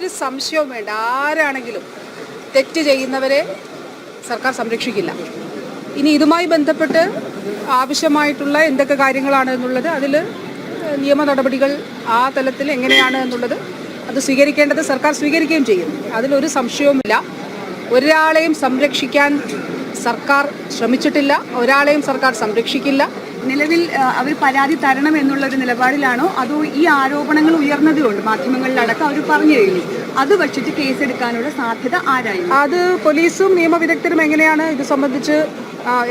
ഒരു സംശയവും വേണ്ട. ആരാണെങ്കിലും തെറ്റ് ചെയ്യുന്നവരെ സർക്കാർ സംരക്ഷിക്കില്ല. ഇനി ഇതുമായി ബന്ധപ്പെട്ട് ആവശ്യമായിട്ടുള്ള എന്തൊക്കെ കാര്യങ്ങളാണ് എന്നുള്ളത് അതിൽ നിയമ നടപടികൾ ആ തലത്തിൽ എങ്ങനെയാണ് എന്നുള്ളത് അത് സ്വീകരിക്കേണ്ടത് സർക്കാർ സ്വീകരിക്കുകയും ചെയ്യും. അതിലൊരു സംശയവുമില്ല. ഒരാളെയും സംരക്ഷിക്കാൻ സർക്കാർ ശ്രമിച്ചിട്ടില്ല. ഒരാളെയും സർക്കാർ സംരക്ഷിക്കില്ല. നിലവിൽ അവർ പരാതി തരണം എന്നുള്ള ഒരു നിലപാടിലാണോ? അതോ ഈ ആരോപണങ്ങൾ ഉയർന്നതുകൊണ്ട് മാധ്യമങ്ങളിലടക്കം അവർ പറഞ്ഞു കഴിഞ്ഞു. അത് വച്ചിട്ട് കേസെടുക്കാനുള്ള സാധ്യത ആരായി? അത് പോലീസും നിയമവിദഗ്ധരും എങ്ങനെയാണ് ഇത് സംബന്ധിച്ച്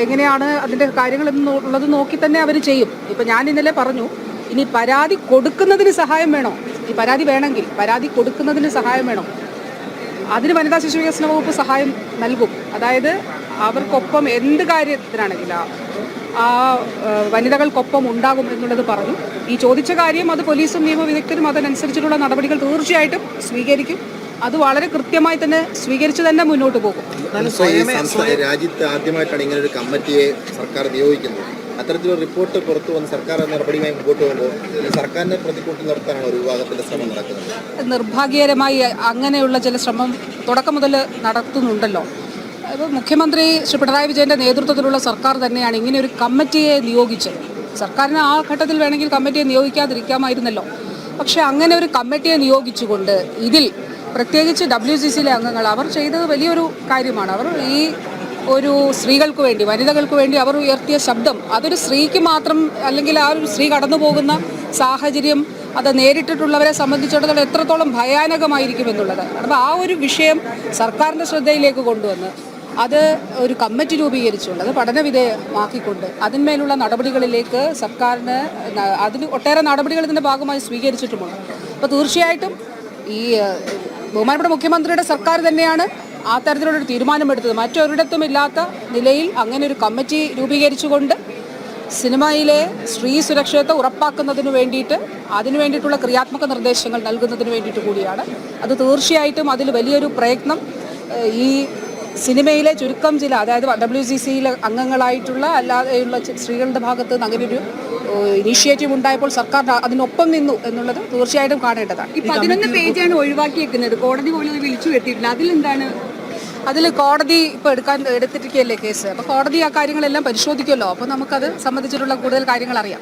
എങ്ങനെയാണ് അതിന്റെ കാര്യങ്ങൾ ഉള്ളത് നോക്കി തന്നെ അവർ ചെയ്യും. ഇപ്പം ഞാൻ ഇന്നലെ പറഞ്ഞു ഇനി പരാതി കൊടുക്കുന്നതിന് സഹായം വേണോ? ഈ പരാതി വേണമെങ്കിൽ പരാതി കൊടുക്കുന്നതിന് സഹായം വേണോ? അതിന് വനിതാ ശിശു വികസന വകുപ്പ് സഹായം നൽകും. അതായത് അവർക്കൊപ്പം എന്ത് കാര്യത്തിനാണെങ്കിലും ആ- വനിതകൾക്കൊപ്പം ഉണ്ടാകും എന്നുള്ളത് പറഞ്ഞു. ഈ ചോദിച്ച കാര്യം അത് പോലീസും നിയമവിദഗ്ധരും അതിനനുസരിച്ചിട്ടുള്ള നടപടികൾ തീർച്ചയായിട്ടും സ്വീകരിക്കും. അത് വളരെ കൃത്യമായി തന്നെ സ്വീകരിച്ചു തന്നെ മുന്നോട്ട് പോകും. രാജ്യത്ത് ആദ്യമായിട്ടാണ് ഇങ്ങനെ ഒരു കമ്മിറ്റിയെ സർക്കാർ നിയോഗിക്കുന്നത്. അത്തരത്തിലൊരു റിപ്പോർട്ട് പുറത്തു വന്ന് സർക്കാർ നടപടിയുമായി മുമ്പോട്ട് പോകുമ്പോൾ ഈ സർക്കാരിനെ പ്രതിക്കൂട്ടിൽ നിർത്താനാണ് ഒരു വിഭാഗത്തിന്റെ ശ്രമം നടക്കുന്നത്. നിർഭാഗ്യകരമായി അങ്ങനെയുള്ള ചില ശ്രമം തുടക്കം മുതൽ നടത്തുന്നുണ്ടല്ലോ. മുഖ്യമന്ത്രി ശ്രീ പിണറായി വിജയന്റെ നേതൃത്വത്തിലുള്ള സർക്കാർ തന്നെയാണ് ഇങ്ങനെ ഒരു കമ്മിറ്റിയെ നിയോഗിച്ചത്. സർക്കാരിന് ആ ഘട്ടത്തിൽ വേണമെങ്കിൽ കമ്മിറ്റിയെ നിയോഗിക്കാതിരിക്കാമായിരുന്നല്ലോ. പക്ഷേ അങ്ങനെ ഒരു കമ്മിറ്റിയെ നിയോഗിച്ചുകൊണ്ട് ഇതിൽ പ്രത്യേകിച്ച് ഡബ്ല്യു സി സിയിലെ അംഗങ്ങൾ അവർ ചെയ്തത് വലിയൊരു കാര്യമാണ്. അവർ ഈ ഒരു സ്ത്രീകൾക്ക് വേണ്ടി വനിതകൾക്ക് വേണ്ടി അവർ ഉയർത്തിയ ശബ്ദം അതൊരു സ്ത്രീക്ക് മാത്രം അല്ലെങ്കിൽ ആ ഒരു സ്ത്രീ കടന്നു പോകുന്ന സാഹചര്യം അത് നേരിട്ടിട്ടുള്ളവരെ സംബന്ധിച്ചിടത്തോളം എത്രത്തോളം ഭയാനകമായിരിക്കും എന്നുള്ളത്. അപ്പോൾ ആ ഒരു വിഷയം സർക്കാരിന്റെ ശ്രദ്ധയിലേക്ക് കൊണ്ടുവന്ന് അത് ഒരു കമ്മിറ്റി രൂപീകരിച്ചുകൊണ്ട് അത് പഠന വിധേയമാക്കിക്കൊണ്ട് അതിന്മേലുള്ള നടപടികളിലേക്ക് സർക്കാരിന് അതിന് ഒട്ടേറെ നടപടികൾ ഇതിന്റെ ഭാഗമായി സ്വീകരിച്ചിട്ടുമുണ്ട്. അപ്പോൾ തീർച്ചയായിട്ടും ഈ ബഹുമാനപ്പെട്ട മുഖ്യമന്ത്രിയുടെ സർക്കാർ തന്നെയാണ് ആ തരത്തിലുള്ളൊരു തീരുമാനമെടുത്തത്. മറ്റൊരിടത്തും ഇല്ലാത്ത നിലയിൽ അങ്ങനെ ഒരു കമ്മിറ്റി രൂപീകരിച്ചുകൊണ്ട് സിനിമയിലെ സ്ത്രീ സുരക്ഷിതത്വം ഉറപ്പാക്കുന്നതിന് വേണ്ടിയിട്ട് അതിനു വേണ്ടിയിട്ടുള്ള ക്രിയാത്മക നിർദ്ദേശങ്ങൾ നൽകുന്നതിന് വേണ്ടിയിട്ട് കൂടിയാണ്. അത് തീർച്ചയായിട്ടും അതിൽ വലിയൊരു പ്രയത്നം ഈ സിനിമയിലെ ചുരുക്കം ചില അതായത് ഡബ്ല്യു സി സിയിലെ അംഗങ്ങളായിട്ടുള്ള അല്ലാതെയുള്ള സ്ത്രീകളുടെ ഭാഗത്ത് നിന്ന് അങ്ങനെ ഒരു ഇനീഷ്യേറ്റീവ് ഉണ്ടായപ്പോൾ സർക്കാർ അതിനൊപ്പം നിന്നു എന്നുള്ളത് തീർച്ചയായിട്ടും കാണേണ്ടതാണ്. ഈ പതിനൊന്ന് പേജാണ് ഒഴിവാക്കിയേക്കുന്നത്. കോടതി പോലും വിളിച്ചു വരുത്തിയിട്ടില്ല. അതിലെന്താണ്? അതിൽ കോടതി ഇപ്പോൾ എടുക്കാൻ എടുത്തിരിക്കുകയല്ലേ കേസ്? അപ്പോൾ കോടതി ആ കാര്യങ്ങളെല്ലാം പരിശോധിക്കുമല്ലോ. അപ്പോൾ നമുക്കത് സംബന്ധിച്ചിട്ടുള്ള കൂടുതൽ കാര്യങ്ങൾ അറിയാം.